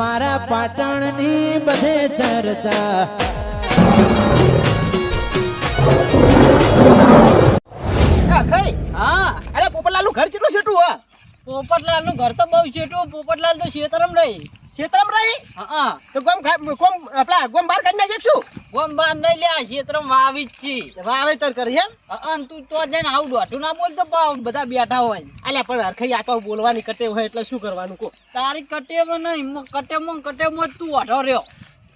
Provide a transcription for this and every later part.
મારા પાટણની બધે ચર્ચા. હા ખાઈ? હા. અરે પોપટલાલનું ઘર કેટલું છેટું હા? પોપટલાલનું ઘર તો બહુ છેટું પોપટલાલ તો શેતરમ રહી. ક્ષેત્રમ રહી? હા. તો ગોમ ગોમ આપલા ગોમ બહાર કાઢી નાખે છું ગોમ બાર નહીં લ્યા શેતરમ વાવી જ છી. વાવેતર કરી એમ? હા તું તો જઈને આવું દોઢું ના બોલતો બધા બેઠા હોય. અલ્યા પણ હરખાઈ આ તો બોલવાની કટે હોય એટલે શું કરવાનું કો તારી કટેમાં નહીં કટે ને કટેમાં જ તું ઓઢો રહ્યો.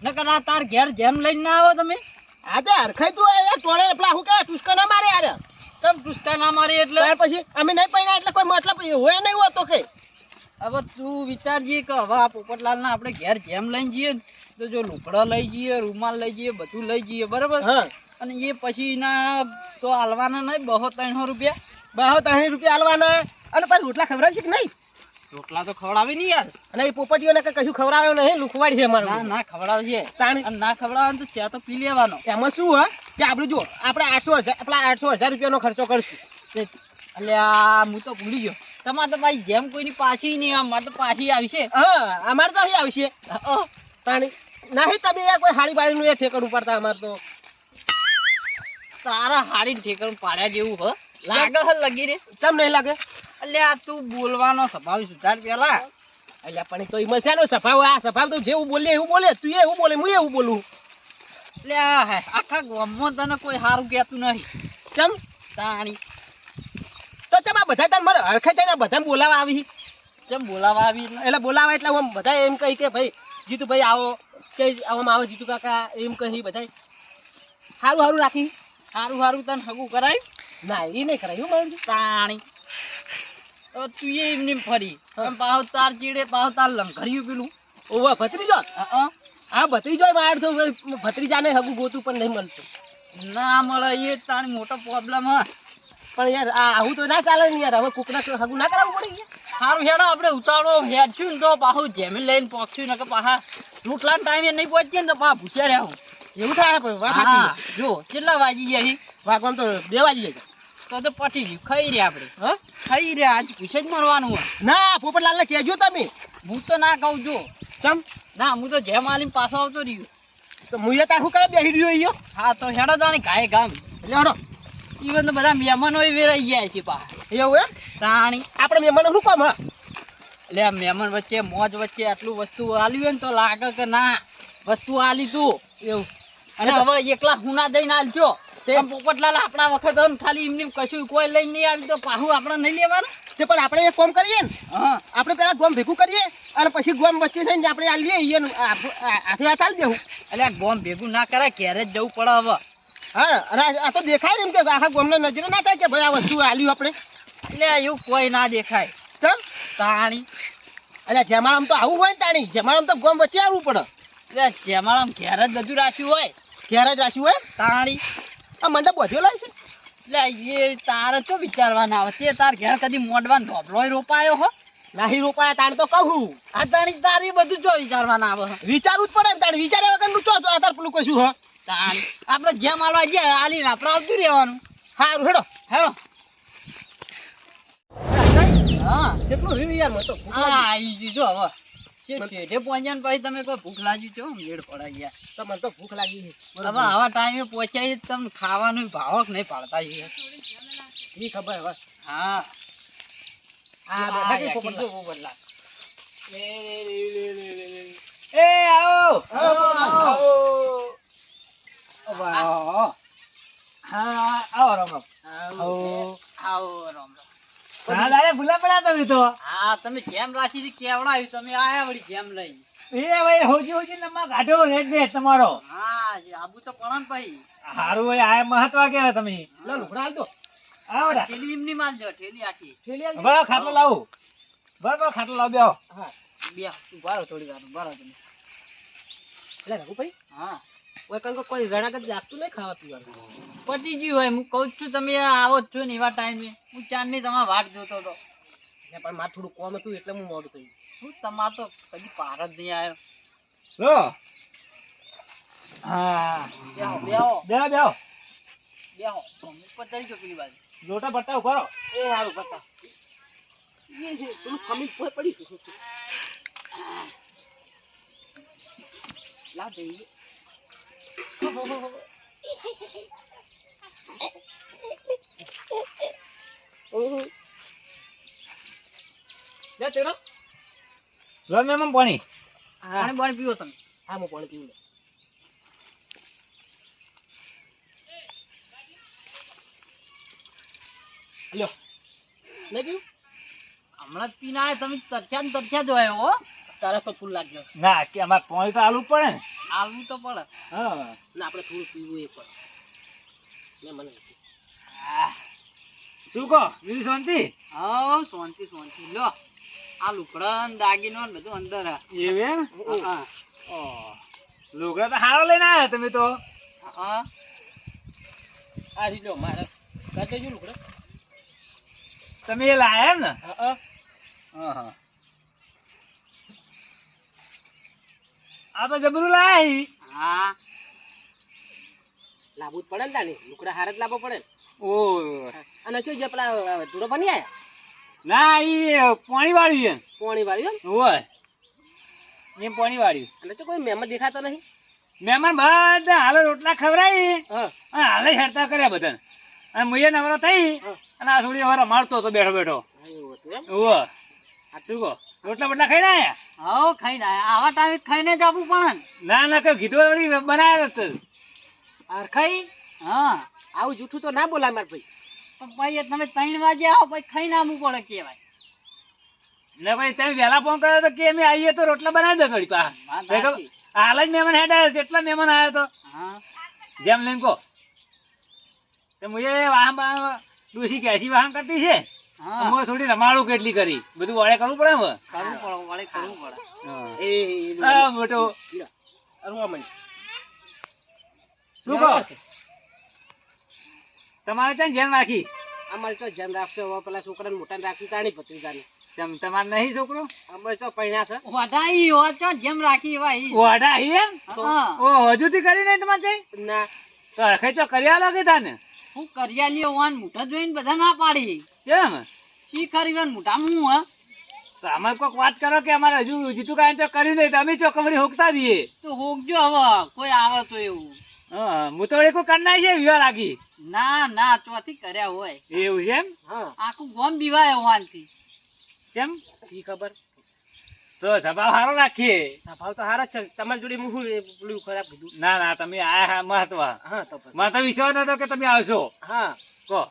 નકર આ તાર ઘેર જેમ લઈને ના આવો તમે. આજે હરખાઈ તું ટોળે પેલા હું કે ટુસ્કા ના મારે યાર. તમ ટુસકા ના મારી એટલે. ત્યાર પછી અમે નહીં પૈણા એટલે કોઈ મતલબ હોય નહીં હોતો કે. હવે તું વિચારજે કે હવે આ પોપટલાલ ના આપણે ઘેર જેમ લઈને જઈએ ને, તો જો લુકડા લઈ જઈએ રૂમાલ લઈ જઈએ બધું લઈ જઈએ બરાબર? અને એ પછી ના તો હાલવાના નહીં બહો ત્રણસો રૂપિયા? બહો ત્રણ રૂપિયા આલવાના. અને પછી રોટલા ખવડાવશે કે નહીં? રોટલા તો ખવડાવી નહીં યાર. અને એ પોપટીઓને કશું ખવડાવ્યો નહીં? લુખવાડી છે ના ના અને ના ખવડાવવાનું તો ચા તો પી લેવાનો. એમાં શું હોય કે આપણે જો આપણે આઠસો હજાર આપણા આઠસો હજાર રૂપિયાનો ખર્ચો કરશું. આ હું તો ભૂલી ગયો. તમારે તો ભાઈ જેમ કોઈની પાછી નહીં અમારે તો પાછી આવશે. હા અમારે તો અહીં આવશે. તાણી નહીં તમે યાર કોઈ હાડી બાળીનું એ ઠેકડું પડતા અમારે તો. તારા હાડી ઠેકર પાડ્યા જેવું હ? લાગે હ લગી રે. કેમ નહીં લાગે? આ તું બોલવાનો સ્વભાવ સુધાર પેલા. અલ્યા પણ તો એમાં શેનો સ્વભાવ? આ સ્વભાવ તો જેવું બોલે એવું બોલે તું એવું બોલે હું એવું બોલું? એટલે આ હે, આખા ગામમાં તને કોઈ સારું કહેતું નહીં. ચમ તાણી. તો ચમ આ બધા તને મારે હરખાઈ થઈને બધાને બોલાવા આવી? ચમ બોલાવા આવી? એટલે એટલે બોલાવા એટલે આમ બધા એમ કહી કે ભાઈ જીતુ ભાઈ આવો. કે આમ આવો જીતુ કાકા એમ કહી બધા સારું સારું રાખી. સારું સારું તને હગું કરાય? ના એ નહીં કરાયું મારું તાણી. તો એ એમની ફરી. હા. પાહો તાર ચીડે પાહો તાર લંઘર્યું પેલું. ઓવા ભત્રીજો? હા ભત્રીજો માર તો ભત્રીજાને હગું ગોતું પણ નહીં મળતું. ના મળે એ તાણ મોટો પ્રોબ્લેમ હા. પણ યાર આ આવું તો ના ચાલે ને યાર હવે કોકના હગું ના કરાવવું પડે. સારું હેડો આપણે ઉતાળો હેડશું ને તો પાહુ જેમી લઈને પહોંચ્યું ને કે પાહા રોટલા ટાઈમે નહીં પહોંચીએ ને તો પાછા ભૂસ્યા રહ્યા એવું થાય પણ વાત હા જો કેટલા વાગી ગયા વાગવાનું તો બે વાગી જાય તો તો પટી ગયું. ખાઈ રહ્યા આપણે. હા? ખાઈ રહ્યા. આજ પૂછે જ મરવાનું હોય. ના પોપટલાલને કહેજો તમે. હું તો ના કહું જો. ચમ? ના હું તો જેમ આલીમ પાછો આવતો રહ્યો. તો હું તાર શું કરે બેહી રહ્યો ઈયો હા તો હેડો તાણી ગાય ગામ. એટલે હેડો. ઈવન તો બધા મહેમાનો વેરાઈ ગયા છે પા એવું એમ? તાણી. આપણે મહેમાનો શું કામ હા? એટલે મહેમાન વચ્ચે મોજ વચ્ચે આટલું વસ્તુ આલ્યું હોય ને તો લાગે કે ના વસ્તુ આલી તું. એવું. અને હવે એકલા હુના દઈને આલજો તે- પોપટલાલ આપણા વખત હોય ખાલી એમની કશું કોઈ લઈને નહીં આવી તો પાછું આપણે નહીં લેવાનું? તે પણ આપણે એક કોમ કરીએ ને. હા. આપણે પેલા ગોમ ભેગું કરીએ અને પછી ગોમ વચ્ચે થઈને આપણે આ લઈએ હાથે હાથ આલી દેવું. એટલે ગોમ ભેગું ના કરાય ક્યારે જ જવું પડે હવે. હા આ- તો દેખાય ને એમ કે આખા ગોમને નજરે ના થાય કે ભાઈ આ વસ્તુ આલ્યું આપણે? એટલે એવું કોઈ ના દેખાય. ચમ. તાણી. એટલે જેમાળામ તો આવું હોય ને તાણી જેમાળામ તો ગોમ વચ્ચે આવવું પડે. એટલે જેમાળામ ઘેર જ બધું રાખ્યું હોય. ઘેર જ રાખ્યું હોય તાણી. આ મંડપ વધ્યો લાય છે. એટલે એ તારે તો વિચારવાના આવે. તે તાર ઘેર કદી મોડવાનો ધોબલોય રોપાયો હો? નાહી રોપાયા તાણ તો કહું. આ તાણી તારી બધું જો વિચારવાના આવે વિચારવું જ પડે ને તાણ. વિચાર્યા વગરનું ચો તો તાર પેલું કશું હો? તાણ. આપણે જેમ આલવા ગયા આલીને આપણે આવતું રહેવાનું. સારું હેડો. હેડો. હા કેટલું રહ્યું યાર તો. હા. આવી દીધો હવે. છે પહોંચ્યા પછી તમે કોઈ ભૂખ લાગી છો મેળ પડાઈ ગયા. તો મને તો ભૂખ લાગી છે. હવે આવા ટાઈમે પહોંચ્યા તમને ખાવાનું ભાવક નહીં પાડતા છીએ ઈ ખબર હવે? હા. આ બેઠા કે યાર, પોપટલાલ? એ આવો! આવો. હા. આવો રામ રામ. આવો. આવો રામ રામ. હા દાદા ભૂલા પડ્યા તમે તો. હા તમે જેમ રાખી કેવડાવ્યું? તમે આયા વળી જેમ લઈ? એ ભાઈ હોજી હોજી નમા કાઢો રેડ દે તમારો. હા આબુ તો પણ ને ભાઈ. હારું ભાઈ આ મહત્વ કેવા તમે. લો, લુગડા હાલ દો. આવો ઠેલી એમની માલ જો ઠેલી આખી. થેલી હાલ બરાબર ખાટલો લાવું. બરાબર ખાટલો લાવ બેહો. હા. બે તું રહો થોડી વાર તમે. એટલે હા. ઓય કંઈક કોઈ રણાગત લાગતું નહીં ખાવા પીવાનું. પતી ગયું હોય હું કહું છું તમે આવો જ છો ને એવા ટાઈમે હું ચાંદની તમારા વાટ જોતો હતો. પણ મારે થોડું કોમ હતું એટલે હું મોડું થયું. હું તમાર તો કદી પાર જ નહીં આવ્યો. લો. હા. બેહો બેહો. બેહો બેહો. બેહો. ઉપર ચડી ગયો પેલી બાજુ. લોટા બટ્ટા ઊભા એ સારું બતા એ છે, પેલું ખમીર પડી લાવ જઈએ મેમ પાણી. પાણી પાણી પીવો તમે. હા હું પાણી પીવું લ્યો. નહીં પીવું? હમણાં જ પીને આયા તમે તરખ્યા ને તરખ્યા જ હોય હો. તારા તો ફૂલ લાગ્યો. ના કે અમારે પાણી તો આલવું પડે ને. આવવું તો પડે. હા. ના આપણે થોડું પીવું એ પણ. ને મને શું કહો? બીજું શાંતિ? હા શાંતિ શાંતિ. લો. આ લુકડા ને દાગીનો ને બધું અંદર એવું એમ. લુગડા તો હારો લઈને આવ્યા તમે તો. હા. આ રીત લ્યો મારે. કાઢી લેજો લુગડા. તમે એ લાયા એમ ને? હા. હા હા. આ તો જબરું લાય. હા. લાવવું જ પડે ને તાની. લુકડા હારે જ લાવવો પડે ઓ અને શું જે પેલા ધૂળો બની આયા? ના ઈ પાણી વાળ્યું પોણી વાળી એમ હોય એમ પાણી વાળ્યું અને તો કોઈ મહેમાન દેખાતો નહીં? મહેમાન બધા હાલે રોટલા ખવડાવી હા. અને હાલે હેરતા કર્યા બધા અને મુએ નવરો થઈ અને આ થોડી વાર મારતો હતો બેઠો બેઠો. ઓહ શું કહો? રોટલા બોટલા ખાઈને આયા? હવ ખાઈને ના આવા ટાઈમે ખાઈને જ આપવું પણ. ના ના કઈ કીધું વળી બનાવ્યા જ હરખાઈ હા. આવું જૂઠું તો ના બોલાય માર ભાઈ. પણ ભાઈ તમે ત્રણ વાગે આવો પછી ખાઈને આવવું પડે કેવાય ને ભાઈ તમે વહેલા ફોન કર્યો તો કે અમે આવીએ તો રોટલા બનાવી દે થોડી પા. હાલ જ મહેમાન હેડ છે એટલા મહેમાન આવ્યો તો. હા. જેમ લઈને કહો. તો મુએ વાહન ડોસી કેસી વાહન કરતી છે? હા. હું થોડી રમાડું કેટલી કરી. બધું વળે કરવું પડે હવે. કરવું પડે. વળે કરવું પડે. એ એ, એ, આ મોટો. અરવા મંડી. શું કહો? તમારે ત્યાં જેમ રાખી. અમારે તો જેમ રાખશે. હવે પેલા છોકરાને મોટાને રાખી તાણી ભત્રીજાને. તેમ તમારે નહીં છોકરો? અમારે તો પૈણા છે. વધાઈ હોત તો જેમ રાખી એવા ઈ. ઓઢા હી એમ? હા. ઓ હજુથી કરી નહીં તમારે ના. તો હરખે તો કર્યા લાગે કે તાને? હું કરિયાલીઓ વાન મોટા જોઈને બધા ના પાડી. કેમ? શી કરી વાન મોઢા હું હા? તો અમારે કોઈક વાત કરો કે અમારે હજુ જીતું કાંઈ તો કર્યું નહીં તો ચો કમરી હોકતા દઈએ તો હોકજો હવે કોઈ આવે તો એવું. હા હું તો વળી કોઈ કરના છે વિવાહ લાગી ના ના ચોથી કર્યા હોય. એવું છે એમ? આખું ગોમ બીવાય વાનથી કેમ? શી ખબર? તો સભાવ સારો રાખીએ. સભાવ તો સારા છે. તમારી જોડે હું શું પેલું ખરાબ કીધું? ના ના તમે આયા મહત્વ. હા તો પછી. મને તો વિશ્વાસ નતો કે તમે આવશો. હા. કહો.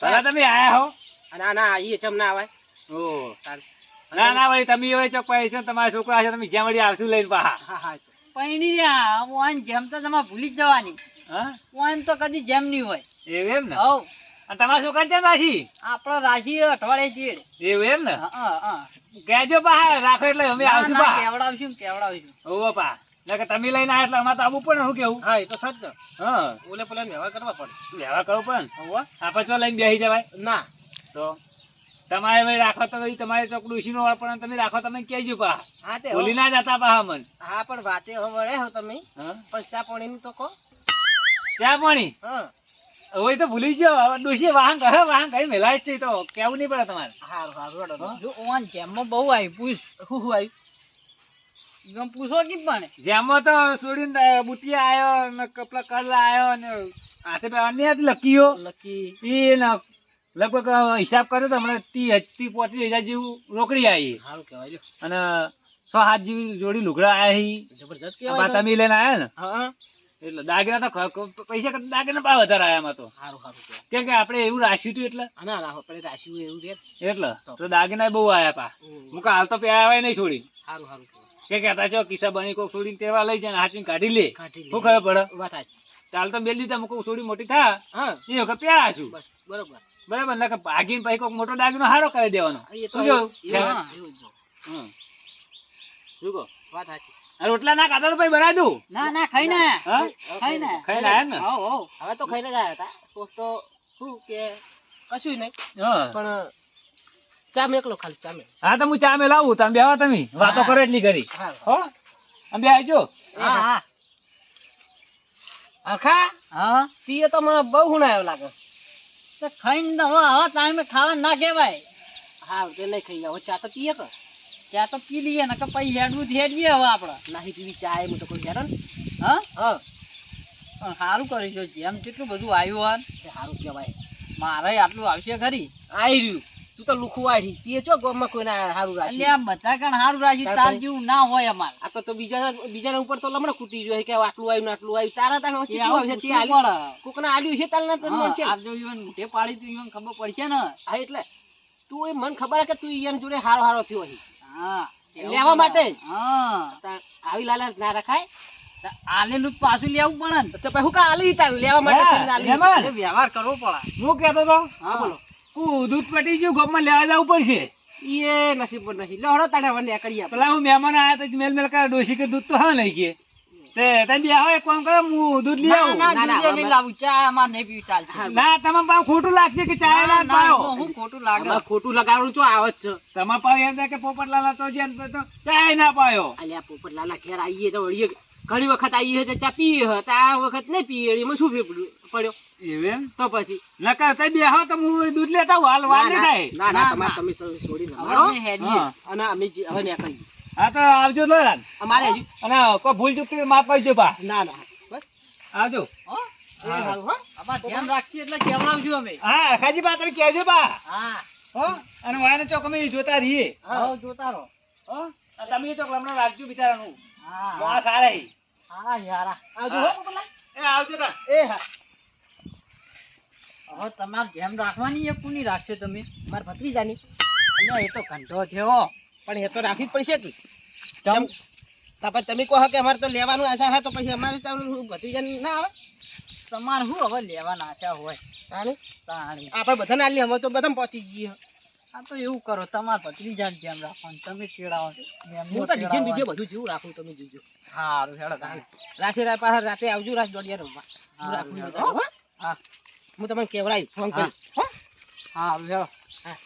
પેલા તમે આયા હો. અને ના એ ચમ ના આવે. ઓ ના ના ભાઈ તમે હવે ચોક છે તમારા છોકરા છે તમે જ્યાં વળી આવશું લઈને પાહા હા હા તો પૈણી રહ્યા વાન જેમ તો તમે ભૂલી જ જવાની. હા? વાન તો કદી જેમ નહીં હોય. એવું એમ ને? હવ અને તમારા છોકરા ક્યાં રાશી આપણો રાશી અઠવાડિયે ચીડ. એવું એમ ને? હા હા હા. કહેજો પા રાખો એટલે અમે આવશું પા કેવડાવશું કેવડાવશું. ઓવો પા કે તમે લઈને આવ્યા એટલે અમારે તો આવવું પડે શું કેવું? હા એ તો સજ ને હા. ઓલે પેલા વ્યવહાર કરવા પડે. વ્યવહાર કરવો પડે ને? આપણે ચો લઈને બેસી જવાય? ના. તો? તમારે ભાઈ રાખો તો ભાઈ તમારે ચોક ડુસીનો નો પણ તમે રાખો તમે કહેજો પા. હા તે બોલી ના જતા પા મન હા પણ વાતે હવે વળે હો તમે. પણ ચા પાણીનું તો કો ચા પાણી? હા. હવે તો ભૂલી જ જાઓ હવે ડોશી વાહન કહે વાહન કહી મેલાય જ છે તો. કેવું નહીં પડે તમારે? હારું હારું. જો વાન જેમમાં બહુ આવી પૂછ. હું હું આવી જેમ પૂછો કે પણ? જેમ તો છોડીને બુટિયા આવ્યો ને કપડા કરલા આવ્યો ને હાથે પે અન્ય હતી લકીઓ. લકી. એ ને લગભગ હિસાબ કર્યો તો હમણાં ત્રી ત્રી પોત્રીસ હજાર જેવું રોકડી આવી. સારું કહેવાય. અને સો હાથ જેવી જોડી લુગડા આવ્યા જબરજસ્ત કહેવાય તમે લઈને આવ્યા ને? હા એટલે દાગીના તો પૈસા કરતા દાગીના ભાવ વધારે આવ્યા તો. સારું સારું કેમ કે આપણે એવું રાખ્યું હતું એટલે? ના આપણે રાશિ એવું રે એટલે? તો દાગીના બહુ આવ્યા પા. હું હાલ તો પહેરાવાય નહીં છોડી. સારું સારું કે કહેતા છો કિસ્સા બની કોક છોડીને તેવા લઈ જાય ને કાઢી લે. શું ખબર પડે? વાત સાચી. ચાલ તો બેલ દીધા મૂકું થોડી મોટી થા. હા. એ વખત પ્યારા છું. બસ બરોબર. બરાબર ને કે ભાગીને પછી કોઈક મોટો દાગીનો હારો કરી દેવાનો. જ વાત સાચી. રોટલા ના ખાતા તો પછી બનાવી દઉં? ના ના ખાઈ ને ખાઈ ને આયા ને? હવ તો ખાઈને જ આવ્યા હતા. તો તો શું કે કશું નહીં. હા. પણ ચા મેકલો ખાલી ચા હા તો હું ચા મેં લાવું તમે બેવા તમે. વાતો કરો એટલી કરી હા. હો? અમે બે આવજો હા હા. આખા હા. તીએ તો મને બહુ હુણાયો લાગે. તો ખાઈને તો હવે ટાઈમે ખાવા ના કહેવાય. હા તે નહીં ખાઈ હવે ચા તો પીએ કે ચા તો પી લઈએ ને કે પછી હેડવું જ હેડીએ હવે આપણે. નાહી પીવી ચા એ તો કોઈ હેડો ને હા? હા. પણ સારું કરી છે. જેમ કેટલું બધું આવ્યું હોય તે સારું કહેવાય. મારે આટલું આવશે ખરી. આવી રહ્યું તું તો લુખું વાળી તે ચો ગામમાં કોઈને સારું એટલે રાખ્યું આ બધા કણ સારું રાખ્યું તાર જેવું ના હોય અમાર. આ તો તો બીજા બીજાના ઉપર તો લમણે કૂટી જો કે આટલું આવ્યું આટલું આવ્યું. તારા તાણ ઓછી ચેટલું છે? તે આલી કોકના. આલ્યું છે તાલ ના તને મળશે. આ જો ઈવન મુઠે પાડી તું ઈવન ખબર પડશે ને. હા એટલે તું એ મન ખબર કે તું ઈયન જોડે હારો હારો થયો હી હા લેવા માટે? હા. આવી લાલા ના રખાય? આલેલું પાછું લેવું પડે ને. તો પછી હું કા આલી તાર? લેવા માટે વ્યવહાર કરવો પડે. હું કહેતો તો? હા બોલો. દૂધ પટી ગયું ગામમાં લેવા જવું પડશે. એ નસીબ પર નહીં. લો હળો તારે હવે નીકળી. પેલા હું મહેમાન આયા તો મેલ મેલ કરે ડોસી કે દૂધ તો હા નહીં કે તે તમે બે આવો એક કામ કરો હું દૂધ લઈ આવું. ના ના, ના, નહીં લાવું ચા અમારે નહીં પીવી ચાલશે ના તમે પાવ ખોટું લાગશે કે ચા ના, એમાં હું ખોટું લાગે. ખોટું લગાડવાનું છું આવત છે. તમે પાવ એમ થાય કે પોપટલાલા તો જેમ તો ચાય ના પાયો. અલ્યા પોપટ લાલા ઘેર આવીએ તો વળીએ. ઘણી વખત આવી હતી ચા પી હ આ વખત નહીં પીએ એમાં શું ફેર પડ્યો? એવે તો પછી. નકર તે બે આવો તો હું દૂધ લેતા આવું હાલ વાર નહીં થાય. ના ના તમારે તમે છોડી. હા. અને અમે હવે ને નીકળીએ હા તો આવજો લોરાન અમારે અને કોઈ ભૂલ ચૂક માફ કરજો પા ના ના. બસ. આવજો. હો? હો. ધ્યાન રાખીએ એટલે કેવડાવજો અમે. હા ખાજી પા તમે કહેજો પા હા. હો અને વાયનો ચોક અમે જોતા રહીએ. હા જોતા રહો. હો તમે ચોક હમણાં રાખજો બિચારાનું. હા. મોડા સારા હી. હા યાર આવજો હો પોપટલાલ. એ આવજો તા. એ હા. હવે તમારે જેમ રાખવાની એ કોની રાખશે તમે. મારા ભત્રીજાની. અલ્યા એ તો ઘંટો થયો પણ એ તો રાખવી જ પડશે કે. તમે કહો કે અમારે તો લેવાનું આશા છે તો પછી અમારે તો ભત્રીજાની ના આવે? તમારે શું હવે લેવાના આશા હોય? તાણી? તાણી. આપણે બધાને આલી અમે તો બધા પહોંચી જઈએ. આ તો એવું કરો તમારે ભત્રીજાને જેમ રાખવાનું. તમે કેળાવો હું તો ડીજે બીજે બધું જેવું રાખું તમે જોજો. સારું હેડો. રાતે રાત પાછા રાતે આવજો રાત દોડિયા રમવા હું રાખું હો? હા. હું તમને કેવડાવી ફોન કરી. હા. સારું હેડો. હા.